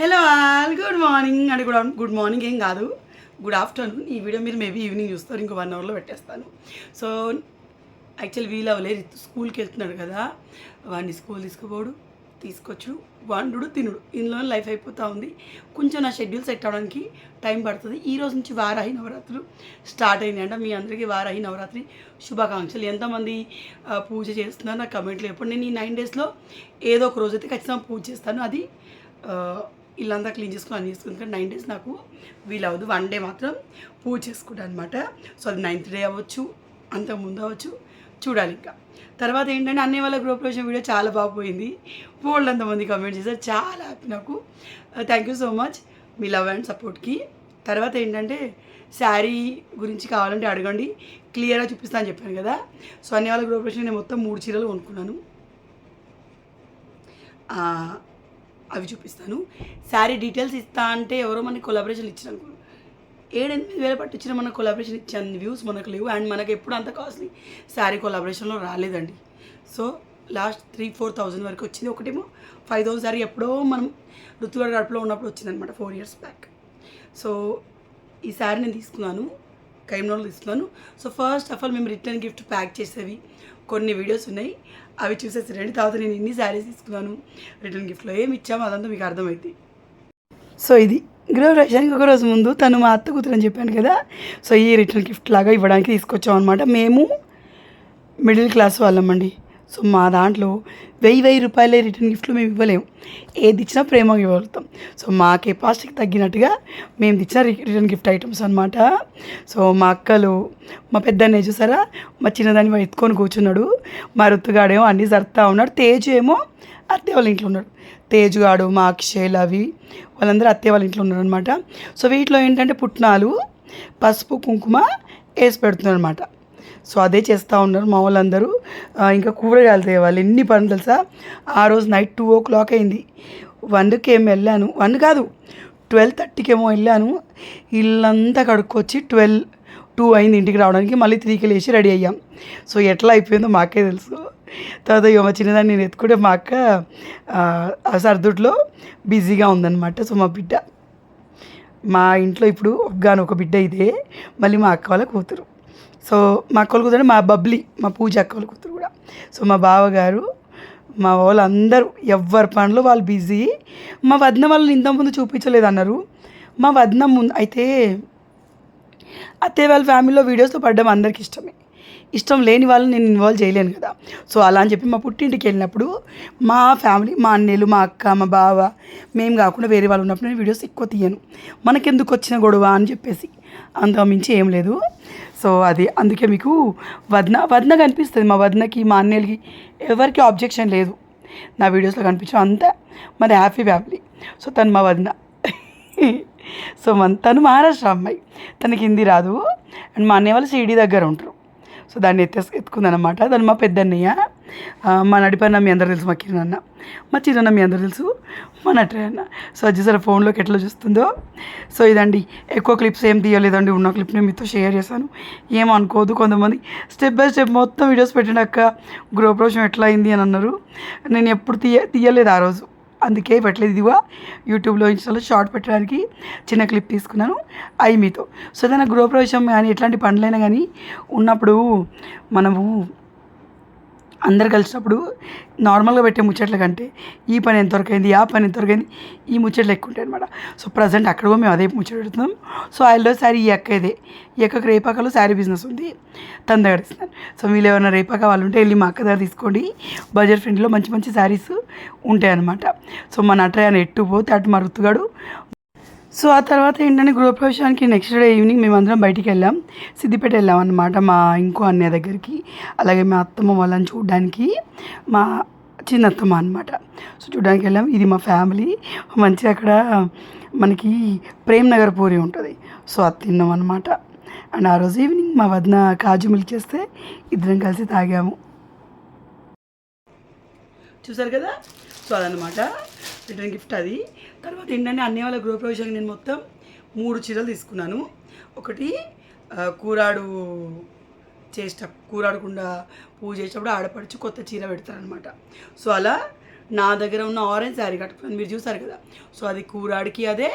Hello all good morning అని good good morning ఏం కాదు. గుడ్ ఆఫ్టర్నూన్ ఈ వీడియో మీరు మేబీ ఈవినింగ్ చూస్తారు ఇంకో వన్ అవర్లో పెట్టేస్తాను. సో యాక్చువల్ వీల్ అవ్వలేదు స్కూల్కి వెళ్తున్నాడు కదా. వాడిని స్కూల్ తీసుకుపోడు తీసుకొచ్చు వండుడు తినుడు. ఇందులో లైఫ్ అయిపోతూ ఉంది. కొంచెం నా షెడ్యూల్ సెట్ అవ్వడానికి టైం పడుతుంది. ఈ రోజు నుంచి వారాహి నవరాత్రులు స్టార్ట్ అయిందంట మీ అందరికీ వారాహి నవరాత్రి శుభాకాంక్షలు. ఎంతమంది పూజ చేస్తున్నారు నా కమెంట్లు ఎప్పుడు నేను ఈ నైన్ డేస్లో ఏదో ఒక రోజు అయితే ఖచ్చితంగా పూజ చేస్తాను. అది ఇల్లంతా క్లీన్ చేసుకుని అన్ని చేసుకుని ఎందుకంటే నైన్ డేస్ నాకు వీలు అవ్వదు వన్ డే మాత్రం పూజ చేసుకుంటాను అనమాట సో అది నైన్త్ డే అవ్వచ్చు అంతకు ముందు అవ్వచ్చు చూడాలి ఇంకా. తర్వాత ఏంటంటే అన్ని వాళ్ళ గ్రూప్ రోజు వీడియో చాలా బాగుపోయింది బోల్డ్ అంతమంది కమెంట్ చేశారు. చాలా హ్యాపీ నాకు. థ్యాంక్ యూ సో మచ్ మీ లవ్ అండ్ సపోర్ట్కి తర్వాత ఏంటంటే శారీ గురించి కావాలంటే అడగండి. క్లియర్గా చూపిస్తాను అని చెప్పాను కదా. సో అన్ని వాళ్ళ గ్రూప్ నేను మొత్తం మూడు చీరలు కొనుక్కున్నాను. Uh, అవి చూపిస్తాను. శారీ డీటెయిల్స్ ఇస్తా అంటే ఎవరో మనకి కొలాబరేషన్ ఇచ్చారు అనుకో ఏడెనిమిది వేల పట్టు ఇచ్చిన మన కొలాబరేషన్ ఇచ్చాను వ్యూస్ మనకు లేవు అండ్ మనకు ఎప్పుడు అంత కాస్ట్లీ శారీ కొలాబరేషన్లో రాలేదండి. So last three four thousand వరకు వచ్చింది. ఒకటేమో ఫైవ్ థౌసండ్ శారీ ఎప్పుడో మనం ఋతుగాడు గడపలో ఉన్నప్పుడు వచ్చిందనమాట ఫోర్ ఇయర్స్ బ్యాక్ సో ఈ శారీ నేను తీసుకున్నాను కైమ్నోలో తీసుకున్నాను. సో ఫస్ట్ ఆఫ్ ఆల్ మేము రిటర్న్ గిఫ్ట్ ప్యాక్ చేసేవి. కొన్ని వీడియోస్ ఉన్నాయి. అవి చూసేసి రండి. తర్వాత నేను ఎన్ని శారీస్ తీసుకున్నాను. రిటర్న్ గిఫ్ట్లో ఏమి ఇచ్చామో అదంతా మీకు అర్థమైంది సో ఇది గృహప్రవేశానికి ఒక రోజు ముందు తను మా అత్త కూతురు అని చెప్పాను కదా. సో ఈ రిటర్న్ గిఫ్ట్ లాగా ఇవ్వడానికి తీసుకొచ్చాం అనమాట మేము మిడిల్ క్లాస్ వాళ్ళమండి సో మా దాంట్లో వెయ్యి వెయ్యి రూపాయలే రిటర్న్ గిఫ్ట్లు మేము ఇవ్వలేము. ఏది ఇచ్చినా ప్రేమగా ఇవ్వగలుగుతాం. సో మా కెపాసిటీకి తగ్గినట్టుగా మేము తెచ్చిన రిటర్న్ గిఫ్ట్ ఐటమ్స్ అనమాట సో మా అక్కలు మా పెద్దన్నే చూసారా మా చిన్నదాన్ని ఎత్తుకొని కూర్చున్నాడు. మా రుత్తుగాడేమో అన్నీ జరుపుతా ఉన్నాడు. తేజు ఏమో అత్తే వాళ్ళ ఇంట్లో ఉన్నాడు. తేజుగాడు మా అక్షయ్ అవి వాళ్ళందరూ అత్తే వాళ్ళ ఇంట్లో ఉన్నారు అనమాట సో వీటిలో ఏంటంటే పుట్నాలు పసుపు కుంకుమ వేసి పెడుతున్నారు అనమాట సో అదే చేస్తూ ఉన్నారు మా వాళ్ళందరూ. ఇంకా కూరగాయలు తేవాలి ఎన్ని పనులు తెలుసా? ఆ రోజు నైట్ టూ ఓ క్లాక్ అయింది. వన్కి ఏమో వెళ్ళాను. వన్ కాదు ట్వెల్వ్ థర్టీకి ఏమో వెళ్ళాను. ఇల్లంతా కడుక్కొచ్చి ట్వెల్వ్ టూ అయింది ఇంటికి రావడానికి. మళ్ళీ త్రీకి లేచి రెడీ అయ్యాం. సో ఎట్లా అయిపోయిందో మాకే తెలుసు. తర్వాత ఇక మా చిన్నదాన్ని నేను ఎత్తుకుంటే మా అక్క ఆ, సర్దుట్లో బిజీగా ఉందన్నమాట. సో మా బిడ్డ మా ఇంట్లో ఇప్పుడు ఒక్కగాను ఒక బిడ్డ ఇదే. మళ్ళీ మా అక్క వాళ్ళ కూతురు. సో మా అక్క వాళ్ళ కూతురు మా బబ్లీ మా పూజ అక్కలు కూతురు కూడా. సో మా బావగారు మా వాళ్ళందరూ ఎవరి పనులు వాళ్ళు బిజీ. మా వదిన వాళ్ళని ఇంతకుముందు చూపించలేదు అన్నారు మా వదిన ముందు అయితే అత్తయ్య వాళ్ళ ఫ్యామిలీలో వీడియోస్తో పడ్డం అందరికి ఇష్టమే. ఇష్టం లేని వాళ్ళని నేను ఇన్వాల్వ్ చేయలేను కదా. సో అలా అని చెప్పి మా పుట్టింటికి వెళ్ళినప్పుడు మా ఫ్యామిలీ మా అన్నయ్యలు మా అక్క మా బావ మేము కాకుండా వేరే వాళ్ళు ఉన్నప్పుడు నేను వీడియోస్ ఎక్కువ తీయను. మనకెందుకు వచ్చిన గొడవ అని చెప్పేసి. అంత మించి ఏం లేదు. సో అది అందుకే మీకు వదన వదన కనిపిస్తుంది. మా వదనకి మా అన్నయ్యలకి ఎవరికి ఆబ్జెక్షన్ లేదు. నా వీడియోస్లో కనిపించడం అంతా మాది హ్యాపీ ఫ్యామిలీ సో తను మా వదిన. సో మన తను మహారాష్ట్ర అమ్మాయి. తనకి హిందీ రాదు. అండ్ మా అన్నయ్య వాళ్ళు సిడీ దగ్గర ఉంటారు. సో దాన్ని ఎత్తే ఎత్తుకుందనమాట దాన్ని మా పెద్దన్నయ్య మా నడిపన్న మీ అందరు తెలుసు మా కిరణన్న. మా చిరన్న మీ అందరు తెలుసు మా నటరే అన్న సో అది ఫోన్లోకి ఎట్లా చూస్తుందో. సో ఇదండి ఎక్కువ క్లిప్స్ ఏం తీయలేదండి ఉన్న క్లిప్ని మీతో షేర్ చేశాను. ఏమో అనుకోదు కొంతమంది. స్టెప్ బై స్టెప్ మొత్తం వీడియోస్ పెట్టినాక గృహప్రవేశం ఎట్లా అయింది అని అన్నారు. నేను ఎప్పుడు తీయ తీయలేదు ఆ రోజు. అందుకే పెట్టలేదు ఇదిగా. యూట్యూబ్లో ఇన్స్టాలో షార్ట్ పెట్టడానికి చిన్న క్లిప్ తీసుకున్నాను. అవి మీతో. సో ఏదైనా గృహప్రవేశం కానీ ఎట్లాంటి పనులైనా కానీ ఉన్నప్పుడు మనము అందరు కలిసినప్పుడు నార్మల్గా పెట్టే ముచ్చట్ల కంటే ఈ పని ఎంతవరకు అయింది ఆ పని ఎంతవరకు అయింది ఈ ముచ్చట్లు ఎక్కువ ఉంటాయి అనమాట సో ప్రజెంట్ అక్కడ కూడా మేము అదే ముచ్చట పెడుతున్నాం. సో ఆయనలో శారీ ఈ అక్క ఇదే. ఈ అక్కకు రేపాకలో శారీ బిజినెస్ ఉంది. తన దగ్గర ఇస్తున్నాను సో మీరు ఏమైనా రేపాక వాళ్ళు ఉంటే వెళ్ళి మా అక్క దగ్గర తీసుకోండి. బడ్జెట్ ఫ్రెండ్లో మంచి మంచి శారీస్ ఉంటాయి అనమాట సో మన అట్ట ఎట్టు పోతే అటు మా సో ఆ తర్వాత ఏంటంటే గృహప్రవేశానికి నెక్స్ట్ డే ఈవినింగ్ మేమందరం బయటికి వెళ్ళాం. సిద్దిపేట వెళ్ళాం అనమాట మా ఇంకో అన్నయ్య దగ్గరికి. అలాగే మా అత్తమ్మ వాళ్ళని చూడడానికి మా చిన్నత్తమ్మ అనమాట సో చూడడానికి వెళ్ళాం. ఇది మా ఫ్యామిలీ మంచిగా అక్కడ మనకి ప్రేమ్ నగర్ పూరి ఉంటుంది. సో అది తిన్నాం అనమాట అండ్ ఆ రోజు ఈవినింగ్ మా వదిన కాజు మిల్క్ చేస్తే ఇద్దరం కలిసి తాగాము. చూసారు కదా? సో అదనమాట రిటర్న్ గిఫ్ట్ అది. తర్వాత ఏంటంటే అన్నయ్య వాళ్ళ గృహప్రవేశానికి నేను మొత్తం మూడు చీరలు తీసుకున్నాను. ఒకటి కూరాడు చేసేట కూరాడకుండా పూజ చేసేటప్పుడు ఆడపడిచి కొత్త చీర పెడతారనమాట సో అలా నా దగ్గర ఉన్న ఆరెంజ్ శారీ కట్టుకున్నాను. మీరు చూసారు కదా. సో అది కూరాడికి అదే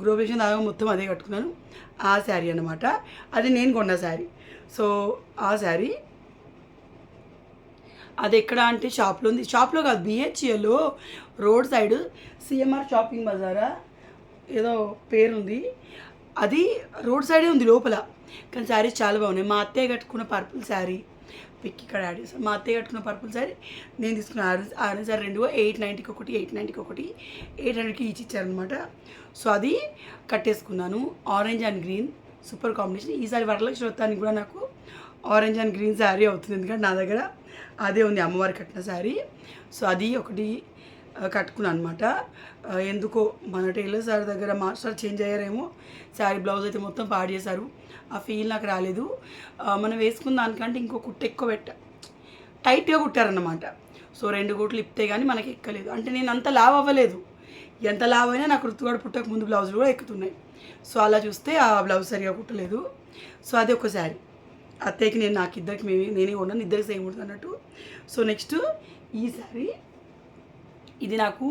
గృహప్రవేశం దాకా మొత్తం అదే కట్టుకున్నాను. ఆ శారీ అన్నమాట. అది నేను కొన్న శారీ. సో ఆ శారీ అది ఎక్కడ అంటే షాప్లో ఉంది. షాప్లో కాదు బిహెచ్ఏలో రోడ్ సైడ్ సిఎంఆర్ షాపింగ్ బజారా? ఏదో పేరుంది. అది రోడ్ సైడే ఉంది లోపల. కానీ శారీస్ చాలా బాగున్నాయి. మా అత్తయ్య కట్టుకున్న పర్పుల్ శారీ. పిక్ ఇక్కడ యాడ్ చేస్తాను మా అత్తయ్య కట్టుకున్న పర్పుల్ శారీ నేను తీసుకున్న ఆరెంజ్ ఆరెంజ్ శారీ రెండు ఎయిట్ నైంటీకి ఒకటి ఎయిట్ నైంటీకి ఒకటి ఎయిట్ హండ్రెడ్కి ఈచ్ ఇచ్చారనమాట సో అది కట్టేసుకున్నాను. Orange and green. Super combination. ఈసారి వరలక్ష్మి వ్రతానికి కూడా నాకు ఆరెంజ్ అండ్ గ్రీన్ శారీ అవుతుంది. ఎందుకంటే నా దగ్గర అదే ఉంది అమ్మవారి కట్టిన శారీ. సో అది ఒకటి కట్టుకున్నాను అనమాట ఎందుకో మన టైలర్ సార్ దగ్గర మాస్టర్ చేంజ్ అయ్యారేమో. శారీ బ్లౌజ్ అయితే మొత్తం పాడు చేశారు. ఆ ఫీల్ నాకు రాలేదు. మనం వేసుకున్న దానికంటే ఇంకో కుట్ట ఎక్కువ పెట్ట టైట్గా కుట్టారన్నమాట. సో రెండు కుట్లు ఇప్తే కానీ మనకి ఎక్కలేదు. అంటే నేను అంత లావ్ అవ్వలేదు. ఎంత లావ్ అయినా నాకు రుతుగాడు పుట్టక ముందు బ్లౌజులు కూడా ఎక్కుతున్నాయి. సో అలా చూస్తే ఆ బ్లౌజ్ సరిగా కుట్టలేదు. సో అది ఒక శారీ. అత్తయ్యకి నేను నాకు ఇద్దరికి మేమే నేనే ఉన్నాను ఇద్దరికి సేమ్ ఉంటుంది అన్నట్టు. సో నెక్స్ట్ ఈ ఇది నాకు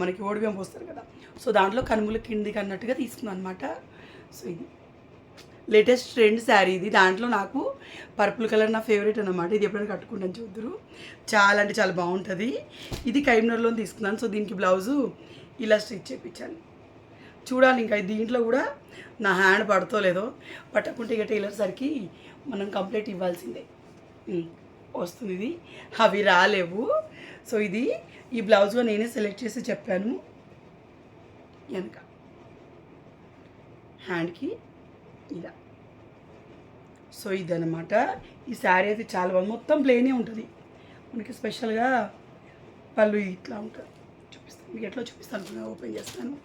మనకి ఓడిబియ్యం పోస్తారు కదా. సో దాంట్లో కనుమల కిందికి అన్నట్టుగా తీసుకున్నాను అనమాట సో ఇది. లేటెస్ట్ ట్రెండ్ శారీ ఇది. దాంట్లో నాకు పర్పుల్ కలర్ నా ఫేవరెట్ అనమాట ఇది ఎప్పుడైనా కట్టుకుంటాను చూద్దరు. చాలా అంటే చాలా బాగుంటుంది. ఇది కైమ్నర్లో తీసుకున్నాను. సో దీనికి బ్లౌజు ఇలా స్టిచ్ చేయించాను చూడాలి ఇంకా దీంట్లో కూడా నా హ్యాండ్ పడతలేదో. లేదో పట్టకుంటే ఇక టైలర్ సరికి మనం కంప్లీట్ ఇవ్వాల్సిందే. వస్తుంది ఇది అవి రాలేవు. సో ఇది ఈ బ్లౌజ్లో నేనే సెలెక్ట్ చేసి చెప్పాను. వెనక. హ్యాండ్కి ఇలా. సో ఇదనమాట ఈ శారీ అయితే చాలా బాగుంది. మొత్తం ప్లేనే ఉంటుంది. మనకి స్పెషల్గా పళ్ళు ఇట్లా ఉంటుంది. చూపిస్తాను. మీకు ఎట్లా చూపిస్తాను ఓపెన్ చేస్తాను.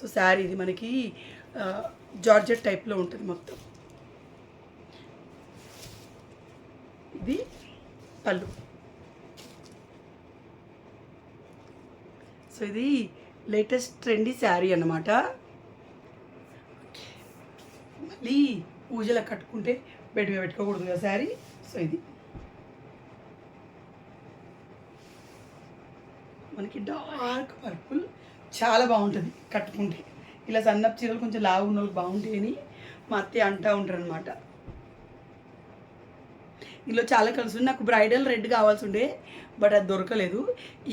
సో శారీ ఇది మనకి జార్జెట్ టైప్లో ఉంటుంది మొత్తం. ఇది పళ్ళు. సో ఇది లేటెస్ట్ ట్రెండీ శారీ అన్నమాట. మళ్ళీ పూజలో కట్టుకుంటే బెడ్ మీద పెట్టుకోకూడదు కదా శారీ? సో ఇది. మనకి డార్క్ పర్పుల్ చాలా బాగుంటుంది కట్టుకుంటే. ఇలా సన్నపు చీరలు కొంచెం లావు ఉన్న వాళ్ళకి బాగుంటాయని అని మా అత్తయ్య అంటూ ఉంటారు అనమాట ఇందులో చాలా కలర్స్ ఉన్నాయి. నాకు బ్రైడల్ రెడ్ కావాల్సి ఉండే బట్ అది దొరకలేదు.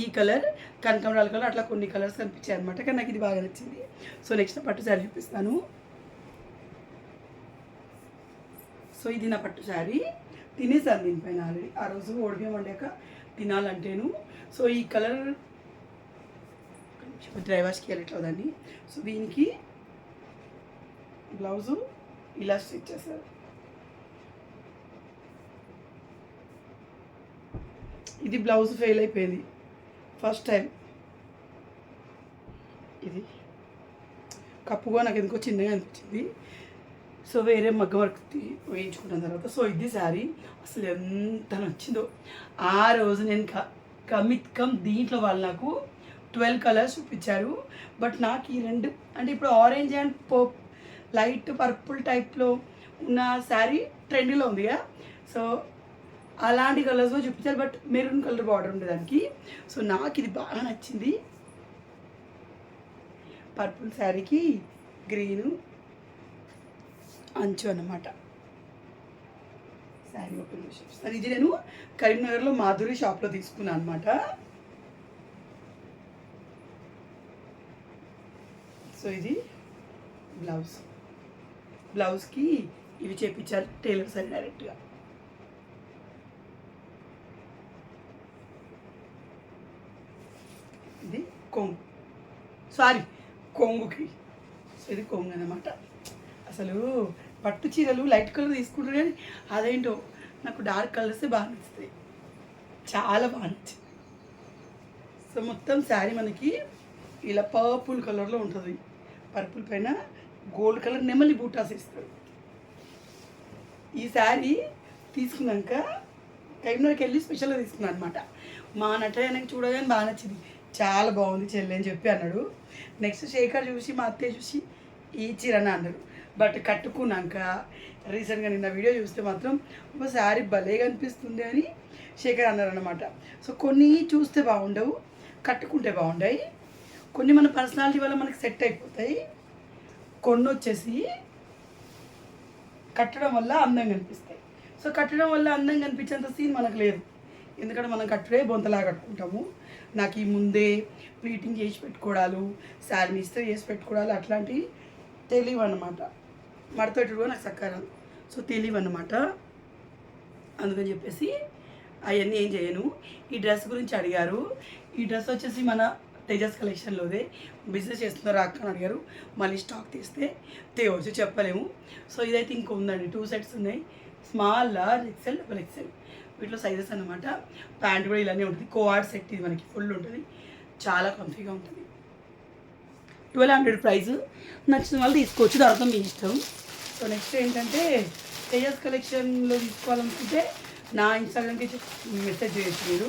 ఈ కలర్ కనకాంబరాల కలర్ అట్లా కొన్ని కలర్స్ కనిపించాయి అనమాట కానీ నాకు ఇది బాగా నచ్చింది. సో నెక్స్ట్ పట్టు శారీ చూపిస్తాను. సో ఇది నా పట్టు శారీ తినేసాను దీనిపైన ఆల్రెడీ ఆ రోజు ఓడిపోయి వండాక తినాలంటేను. సో ఈ కలర్ డ్రైవర్స్కి వెళ్ళట్లేదు దాన్ని సో దీనికి బ్లౌజు ఇలా స్టిచ్ చేస్తారు ఇది బ్లౌజ్ ఫెయిల్ అయిపోయింది. ఫస్ట్ టైం ఇది. కప్పుగా నాకు ఎందుకో చిన్నగా అనిపించింది. సో వేరే మగ్గ వర్క్ వేయించుకున్న తర్వాత సో ఇది శారీ అసలు ఎంత నచ్చిందో. ఆ రోజు నేను క కమిత్ కమ్ దీంట్లో వాళ్ళు నాకు ట్వెల్వ్ కలర్స్ చూపించారు. బట్ నాకు ఈ రెండు అంటే ఇప్పుడు ఆరెంజ్ అండ్ పోప్ లైట్ పర్పుల్ టైప్లో ఉన్న శారీ ట్రెండ్లో ఉంది కదా సో అలాంటి కలర్స్లో చూపించారు బట్ మెరూన్ కలర్ బార్డర్ ఉండే దానికి. సో నాకు ఇది బాగా నచ్చింది. పర్పుల్ శారీకి గ్రీను అంచు అన్నమాట. శారీ ఓపెన్ చేసి ఇది నేను కరీంనగర్లో మాధురి షాప్లో తీసుకున్నాను అనమాట సో ఇది బ్లౌజ్ బ్లౌజ్కి ఇవి చేపించారు టైలర్ సరే డైరెక్ట్గా ఇది కొంగు. సారీ కొంగుకి. సో ఇది కొంగు అనమాట అసలు పట్టు చీరలు లైట్ కలర్ తీసుకుంటారు కానీ అదేంటో నాకు డార్క్ కలర్సే బాగా నచ్చుతాయి. చాలా బాగా నచ్చింది సో మొత్తం శారీ మనకి ఇలా పర్పుల్ కలర్లో ఉంటుంది. పర్పుల్ పైన గోల్డ్ కలర్ నెమలి బూటాస్ వేస్తారు. ఈ శారీ తీసుకున్నాక కరీంనగర్కి వెళ్ళి స్పెషల్గా తీసుకున్నాను అనమాట మా నటనకి చూడగానే బాగా నచ్చింది. చాలా బాగుంది చెల్లి అని చెప్పి అన్నాడు. నెక్స్ట్ శేఖర్ చూసి మా అత్తయ్య చూసి ఈ చీరని అన్నారు. బట్ కట్టుకున్నాక రీసెంట్గా నిన్న వీడియో చూస్తే మాత్రం ఒక శారీ భలే కనిపిస్తుంది అని శేఖర్ అన్నారు అనమాట సో కొన్ని చూస్తే బాగుండవు కట్టుకుంటే బాగుంటాయి కొన్ని మన పర్సనాలిటీ వల్ల మనకి సెట్ అయిపోతాయి. కొన్ని వచ్చేసి కట్టడం వల్ల అందం కనిపిస్తాయి. సో కట్టడం వల్ల అందం కనిపించేంత సీన్ మనకు లేదు. ఎందుకంటే మనం కట్టుడే బొంతలా కట్టుకుంటాము. నాకు ఈ ముందే ప్లీటింగ్ చేసి పెట్టుకోవడాలు శారీ ఇస్త్రీ చేసి పెట్టుకోవడాలు అట్లాంటివి తెలియవు అనమాట మడతపెట్టు కూడా నాకు సక్కరాలు సో తెలియవు అనమాట అందుకని చెప్పేసి అవన్నీ ఏం చేయను. ఈ డ్రెస్ గురించి అడిగారు. ఈ డ్రెస్ వచ్చేసి మన తేజస్ కలెక్షన్లోదే బిజినెస్ చేస్తున్నారు అక్క అని అడిగారు. మళ్ళీ స్టాక్ తీస్తే తేవచ్చు చెప్పలేము. సో ఇదైతే ఇంకో ఉందండి. టూ సెట్స్ ఉన్నాయి. Small large XL double XL వీటిలో సైజెస్ అనమాట ప్యాంట్ కూడా ఇలానే ఉంటుంది. కోఆర్డ్ సెట్ ఇది మనకి ఫుల్ ఉంటుంది. చాలా కంఫీగా ఉంటుంది. ట్వెల్వ్ హండ్రెడ్ ప్రైస్ నచ్చిన వాళ్ళు తీసుకోవచ్చు. దాంతో మీ ఇష్టం. సో నెక్స్ట్ ఏంటంటే తేజస్ కలెక్షన్లో తీసుకోవాలనుకుంటే నా ఇన్స్టాగ్రామ్కి మెసేజ్ చేయొచ్చు మీరు.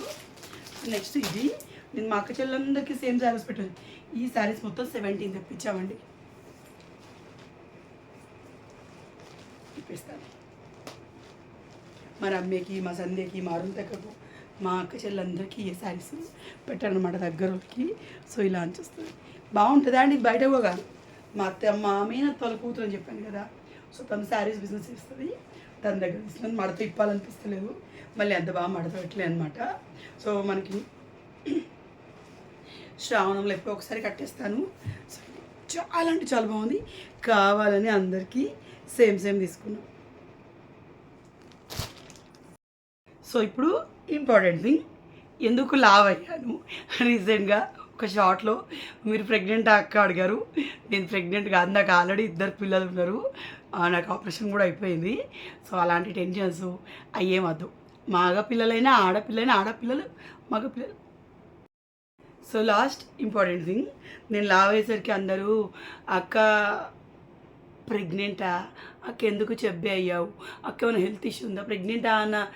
నెక్స్ట్ ఇది. నేను మా అక్క చెల్లందరికీ సేమ్ శారీస్ పెట్టాను. ఈ శారీస్ మొత్తం సెవెంటీన్ తెప్పించామండి. ఇప్పిస్తాను. మా రమ్యకి మా సంధ్యకి మా అరుణతకు మా అక్క చెల్లెలందరికీ ఏ శారీస్ పెట్టారనమాట దగ్గరకి. సో ఇలా అనిపిస్తుంది బాగుంటుందా అండి? ఇది బయట పోగా? మా అత్త మా మీనత్ వాళ్ళ కూతురు అని చెప్పాను కదా. సో తను శారీస్ బిజినెస్ చేస్తుంది. తన దగ్గర తీసుకుని మడత ఇప్పాలనిపిస్తలేదు. మళ్ళీ అంత బాగా మడత పెట్టలే అనమాట సో మనకి శ్రావణంలో ఎప్పుడో ఒకసారి కట్టేస్తాను. సో చాలా అంటే చాలా బాగుంది. కావాలని అందరికీ సేమ్ సేమ్ తీసుకున్నాం. సో ఇప్పుడు ఇంపార్టెంట్ థింగ్ ఎందుకు లావ్ అయ్యాను? రీసెంట్గా ఒక షార్ట్లో మీరు ప్రెగ్నెంట్ అక్క అడిగారు. నేను ప్రెగ్నెంట్ కాదు నాకు ఆల్రెడీ ఇద్దరు పిల్లలు ఉన్నారు. ఆ, నాకు ఆపరేషన్ కూడా అయిపోయింది. సో అలాంటి టెన్షన్స్ అయ్యేమద్దు మగ పిల్లలైనా ఆడపిల్లైనా ఆడపిల్లలు మగ పిల్లలు. సో లాస్ట్ ఇంపార్టెంట్ థింగ్ నేను లావ్ అయ్యేసరికి అందరూ అక్క ప్రెగ్నెంటా అక్క ఎందుకు చెప్పే అయ్యావు? అక్క ఏమైనా హెల్త్ ఇష్యూ ఉందా? ప్రెగ్నెంటా అన్న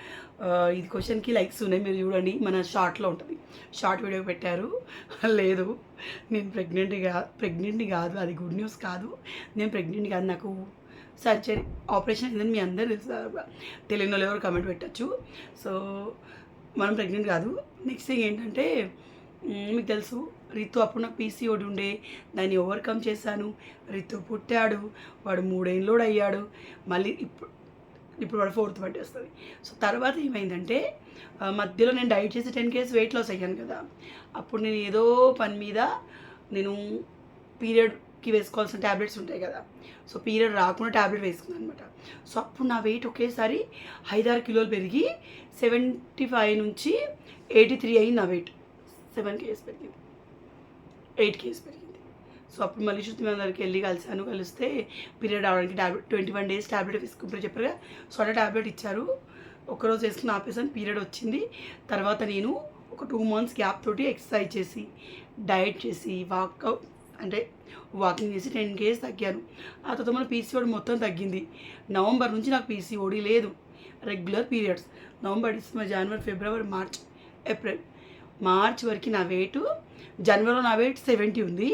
ఇది క్వశ్చన్కి లైక్స్ ఉన్నాయి మీరు చూడండి. మన షార్ట్లో ఉంటుంది. షార్ట్ వీడియో పెట్టారు. లేదు నేను ప్రెగ్నెంట్ కా ప్రెగ్నెంట్ కాదు అది గుడ్ న్యూస్ కాదు. నేను ప్రెగ్నెంట్ కాదు నాకు సర్జరీ ఆపరేషన్ అయిందని మీ అందరూ తెలుసు. తెలియని వాళ్ళు ఎవరు కమెంట్ పెట్టచ్చు. సో మనం ప్రెగ్నెంట్ కాదు. నెక్స్ట్ థింగ్ ఏంటంటే మీకు తెలుసు రితు అప్పుడు నాకు పీసీఓడి ఉండే. దాన్ని ఓవర్కమ్ చేశాను. రితు పుట్టాడు. వాడు మూడేళ్ళోడు అయ్యాడు. మళ్ళీ ఇప్పుడు ఇప్పుడు వాడు ఫోర్త్ బర్త్డే వస్తుంది. సో తర్వాత ఏమైందంటే మధ్యలో నేను డైట్ చేసి టెన్ కేజీస్ వెయిట్ లాస్ అయ్యాను కదా. అప్పుడు నేను ఏదో పని మీద నేను పీరియడ్కి వేసుకోవాల్సిన ట్యాబ్లెట్స్ ఉంటాయి కదా. సో పీరియడ్ రాకుండా ట్యాబ్లెట్ వేసుకున్నాను అనమాట సో అప్పుడు నా వెయిట్ ఒకేసారి ఐదారు కిలోలు పెరిగి సెవెంటీ ఫైవ్ నుంచి ఎయిటీ త్రీ అయింది నా వెయిట్. సెవెన్ కేజీస్ పెరిగింది. ఎయిట్ కేజీస్ పెరిగింది. సో అప్పుడు మళ్ళీ శృతి అందరికి వెళ్ళి కలిసాను కలిస్తే పీరియడ్ అవడానికి tablet twenty one days tablet వేసుకుంటారు చెప్పారు సో అలా ట్యాబ్లెట్ ఇచ్చారు. ఒకరోజు వేసుకుని ఆపేసాను పీరియడ్ వచ్చింది. తర్వాత నేను ఒక టూ మంత్స్ గ్యాప్ తోటి ఎక్సర్సైజ్ చేసి డైట్ చేసి వాకౌట్ అంటే వాకింగ్ చేసి టెన్ కేజీస్ తగ్గాను. ఆ తర్వాత మన పీసీఓడి మొత్తం తగ్గింది. నవంబర్ నుంచి నాకు పీసీఓడి లేదు. Regular periods. నవంబర్ డిసెంబర్ జనవరి ఫిబ్రవరి మార్చ్ ఏప్రిల్ మార్చ్ వరకు నా వెయిట్ జనవరిలో నా వెయిట్ సెవెంటీ ఉంది.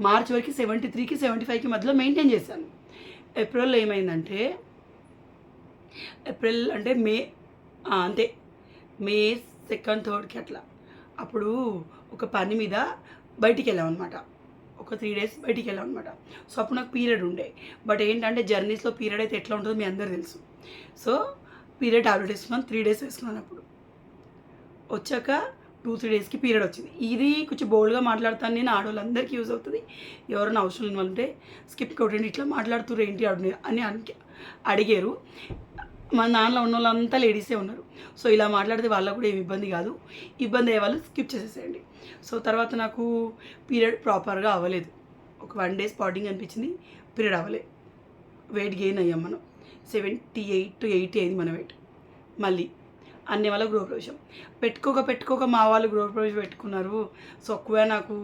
మార్చ్ వరకు సెవెంటీ త్రీకి సెవెంటీ ఫైవ్కి మధ్యలో మెయింటైన్ చేశాను. ఏప్రిల్లో ఏమైందంటే ఏప్రిల్ అంటే మే అంతే. మే సెకండ్ థర్డ్కి అట్లా. అప్పుడు ఒక పని మీద బయటికి వెళ్ళాం అనమాట ఒక త్రీ డేస్ బయటికి వెళ్ళాం అనమాట సో అప్పుడు నాకు పీరియడ్ ఉండే. బట్ ఏంటంటే జర్నీస్లో పీరియడ్ అయితే ఎట్లా ఉంటుందో మీ అందరు తెలుసు. సో పీరియడ్ టాబ్లెట్ వేసుకున్నాను త్రీ డేస్ వేసుకున్నాను అప్పుడు. వచ్చాక టూ త్రీ డేస్కి పీరియడ్ వచ్చింది. ఇది కొంచెం బోల్డ్గా మాట్లాడతాను నేను ఆడవాళ్ళందరికీ యూజ్ అవుతుంది. ఎవరైనా అవసరం లేని వాళ్ళంటే స్కిప్ కొట్టండి ఇట్లా మాట్లాడుతున్నారు ఏంటి అని అని అడిగారు. మా నాన్నలో ఉన్న వాళ్ళంతా లేడీసే ఉన్నారు. సో ఇలా మాట్లాడితే వాళ్ళకు కూడా ఏమి ఇబ్బంది కాదు. ఇబ్బంది అయ్యే వాళ్ళు స్కిప్ చేసేసేయండి. సో తర్వాత నాకు పీరియడ్ ప్రాపర్గా అవ్వలేదు. ఒక వన్ డే స్పాటింగ్ అనిపించింది పీరియడ్ అవ్వలేదు వెయిట్ గెయిన్ అయ్యాం మనం. సెవెంటీ ఎయిట్ టు ఎయిటీ అయింది మన వెయిట్. మళ్ళీ అన్ని వాళ్ళ గృహప్రవేశం. పెట్టుకోక పెట్టుకోక మా వాళ్ళు గృహప్రవేశం పెట్టుకున్నారు. సో ఒక్కవే నాకు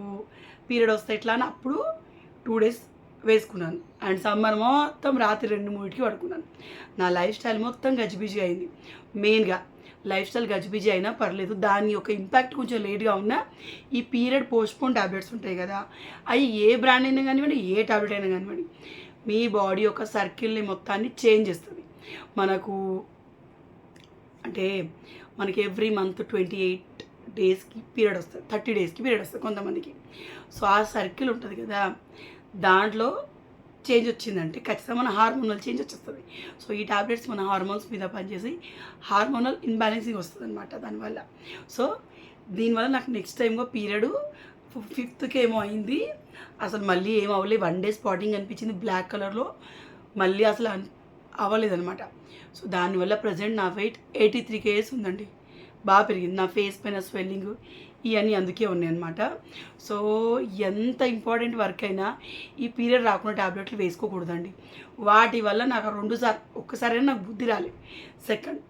పీరియడ్ వస్తే ఎట్లా అని అప్పుడు టూ డేస్ వేసుకున్నాను. అండ్ సమ్మర్ మొత్తం రాత్రి రెండు మూడింటికి పడుకున్నాను. నా లైఫ్ స్టైల్ మొత్తం గజిబిజీ అయింది. మెయిన్గా లైఫ్ స్టైల్ గజిబిజి అయినా పర్లేదు. దాని యొక్క ఇంపాక్ట్ కొంచెం లేట్గా ఉన్నా ఈ పీరియడ్ పోస్ట్పోన్ ట్యాబ్లెట్స్ ఉంటాయి కదా అవి ఏ బ్రాండ్ అయినా కానివ్వండి ఏ ట్యాబ్లెట్ అయినా కానివ్వండి మీ బాడీ యొక్క సర్కిల్ని మొత్తాన్ని చేంజ్ చేస్తుంది. మనకు అంటే మనకి ఎవ్రీ మంత్ ట్వంటీ ఎయిట్ డేస్కి పీరియడ్ వస్తుంది థర్టీ డేస్కి పీరియడ్ వస్తుంది కొంతమందికి. సో ఆ సర్కిల్ ఉంటుంది కదా దాంట్లో చేంజ్ వచ్చిందంటే ఖచ్చితంగా మన హార్మోనల్ చేంజ్ వచ్చేస్తుంది. సో ఈ టాబ్లెట్స్ మన హార్మోన్స్ మీద పనిచేసి హార్మోనల్ ఇన్బ్యాలెన్సింగ్ వస్తుంది అనమాట దానివల్ల. సో దీనివల్ల నాకు నెక్స్ట్ టైంగా పీరియడ్ ఫిఫ్త్కి ఏమో అయింది. అసలు మళ్ళీ ఏం అవ్వలేదు. వన్ డే స్పాటింగ్ అనిపించింది బ్లాక్ కలర్లో మళ్ళీ అసలు అవ్వలేదనమాట సో దానివల్ల ప్రజెంట్ నా వెయిట్ ఎయిటీ త్రీ కేజెస్ ఉందండి. బాగా పెరిగింది. నా ఫేస్ పైన స్వెల్లింగ్ ఇవన్నీ అందుకే ఉన్నాయన్నమాట. సో ఎంత ఇంపార్టెంట్ వర్క్ అయినా ఈ పీరియడ్ రాకుండా ట్యాబ్లెట్లు వేసుకోకూడదండి. వాటి వల్ల నాకు రెండు సార్ ఒక్కసారైనా నాకు బుద్ధి రాలేదు సెకండ్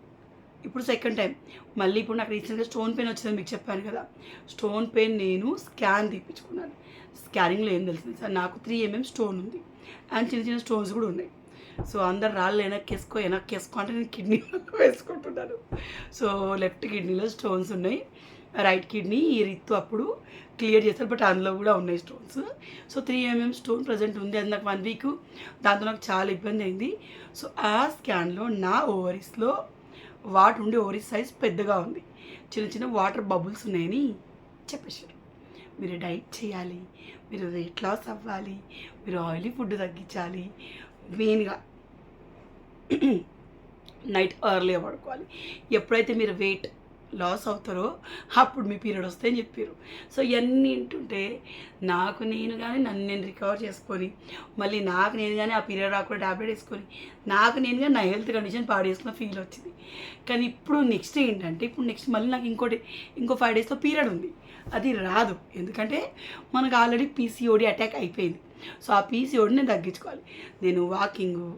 ఇప్పుడు సెకండ్ టైం. మళ్ళీ ఇప్పుడు నాకు రీసెంట్గా స్టోన్ పెయిన్ వచ్చిందని మీకు చెప్పాను కదా. స్టోన్ పెయిన్ నేను స్కాన్ తీపించుకున్నాను స్కానింగ్లో ఏం తెలిసింది సార్? నాకు త్రీ ఎంఎం స్టోన్ ఉంది. అండ్ చిన్న చిన్న స్టోన్స్ కూడా ఉన్నాయి. సో అందరు రాళ్ళు వెనక్కి వేసుకో వెనక్కి వేసుకో అంటే నేను కిడ్నీ వేసుకుంటున్నాను. సో లెఫ్ట్ కిడ్నీలో స్టోన్స్ ఉన్నాయి. రైట్ కిడ్నీ ఈ రిత్తు అప్పుడు క్లియర్ చేస్తారు బట్ అందులో కూడా ఉన్నాయి stones. So three MM stone present ఉంది. అది నాకు వన్ వీక్ దాంతో నాకు చాలా ఇబ్బంది అయింది. సో ఆ స్కాన్లో నా ఓవరీస్లో వాటర్ ఉండే ఓవరీస్ సైజ్ పెద్దగా ఉంది. చిన్న చిన్న వాటర్ బబుల్స్ ఉన్నాయని చెప్పేశారు. మీరు డైట్ చేయాలి మీరు వెయిట్ లాస్ అవ్వాలి మీరు ఆయిలీ ఫుడ్ తగ్గించాలి మెయిన్గా నైట్ ఎర్లీగా పడుకోవాలి. ఎప్పుడైతే మీరు వెయిట్ లాస్ అవుతారో అప్పుడు మీ పీరియడ్ వస్తాయని చెప్పారు సో ఇవన్నీ వింటుంటే నాకు నేను కానీ నన్ను నేను రికవర్ చేసుకొని మళ్ళీ నాకు నేను కానీ ఆ పీరియడ్ రాకుండా టాబ్లెట్ వేసుకొని నాకు నేను కానీ నా హెల్త్ కండిషన్ పాడేసుకున్న ఫీల్ వచ్చింది. కానీ ఇప్పుడు నెక్స్ట్ ఏంటంటే ఇప్పుడు నెక్స్ట్ మళ్ళీ నాకు ఇంకోటి ఇంకో ఫైవ్ డేస్లో పీరియడ్ ఉంది. అది రాదు. ఎందుకంటే మనకు ఆల్రెడీ పీసీఓడి అటాక్ అయిపోయింది. సో ఆ పీసీఓడిని నేను తగ్గించుకోవాలి. నేను వాకింగు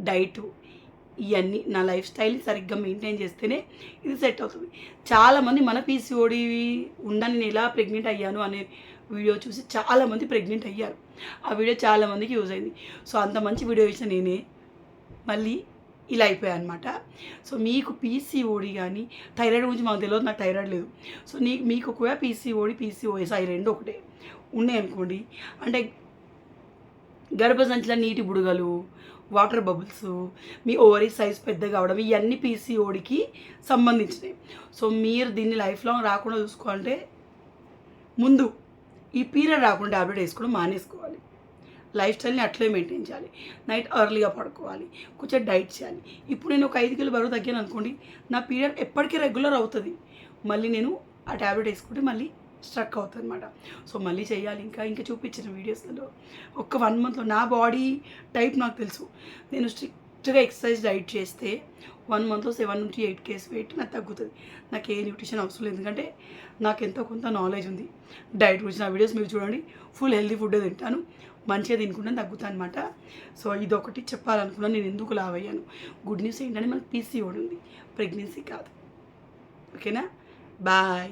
డైటు ఇవన్నీ నా లైఫ్ స్టైల్ సరిగ్గా మెయింటైన్ చేస్తేనే ఇది సెట్ అవుతుంది. చాలామంది మన పీసీఓడి ఉండని నేను ఎలా ప్రెగ్నెంట్ అయ్యాను అనే వీడియో చూసి చాలామంది ప్రెగ్నెంట్ అయ్యారు. ఆ వీడియో చాలామందికి యూజ్ అయింది. సో అంత మంచి వీడియో ఇచ్చిన నేనే మళ్ళీ ఇలా అయిపోయాయి అనమాట సో మీకు పీసీఓడి కానీ థైరాయిడ్ గురించి మాకు తెలియదు నాకు థైరాయిడ్ లేదు. సో నీ మీకు ఒకవేళ పీసీఓడి పీసీఓఎస్ అవి రెండు ఒకటే ఉన్నాయి అనుకోండి. అంటే గర్భసంచుల నీటి బుడగలు వాటర్ బబుల్స్ మీ ఓవరీ సైజ్ పెద్దగా అవడం ఇవన్నీ పీసీఓడికి సంబంధించినవి. సో మీరు దీన్ని లైఫ్ లాంగ్ రాకుండా చూసుకోవాలంటే ముందు ఈ పీరియడ్ రాకుండా టాబ్లెట్ వేసుకోవడం మానేసుకోవాలి. లైఫ్ స్టైల్ని అట్లే మెయింటైన్ చేయాలి. నైట్ ఎర్లీగా పడుకోవాలి. కొంచెం డైట్ చేయాలి. ఇప్పుడు నేను ఒక ఐదు కిలో బరువు తగ్గాను అనుకోండి నా పీరియడ్ ఎప్పటికీ రెగ్యులర్ అవుతుంది. మళ్ళీ నేను ఆ ట్యాబ్లెట్ వేసుకుంటే మళ్ళీ స్ట్రక్ అవుతుంది అనమాట సో మళ్ళీ చేయాలి ఇంకా. ఇంకా చూపించిన వీడియోస్లలో ఒక్క వన్ మంత్లో నా బాడీ టైప్ నాకు తెలుసు. నేను స్ట్రిక్ట్గా ఎక్సర్సైజ్ డైట్ చేస్తే వన్ మంత్లో సెవెన్ నుంచి ఎయిట్ కేస్ వెయిట్ నాకు తగ్గుతుంది. నాకు ఏ న్యూట్రిషన్ అవసరం లేదు. ఎందుకంటే నాకు ఎంతో కొంత నాలెడ్జ్ ఉంది. డైట్ గురించి నా వీడియోస్ మీరు చూడండి. ఫుల్ హెల్తీ ఫుడ్ తింటాను. మంచిగా తినుకుంటే తగ్గుతాను అనమాట సో ఇది ఒకటి చెప్పాలనుకున్నాను నేను ఎందుకు లావ్ అయ్యాను? గుడ్ న్యూస్ ఏంటంటే మనకు పీసీఓడి ఉంది. ప్రెగ్నెన్సీ కాదు. ఓకేనా? బాయ్.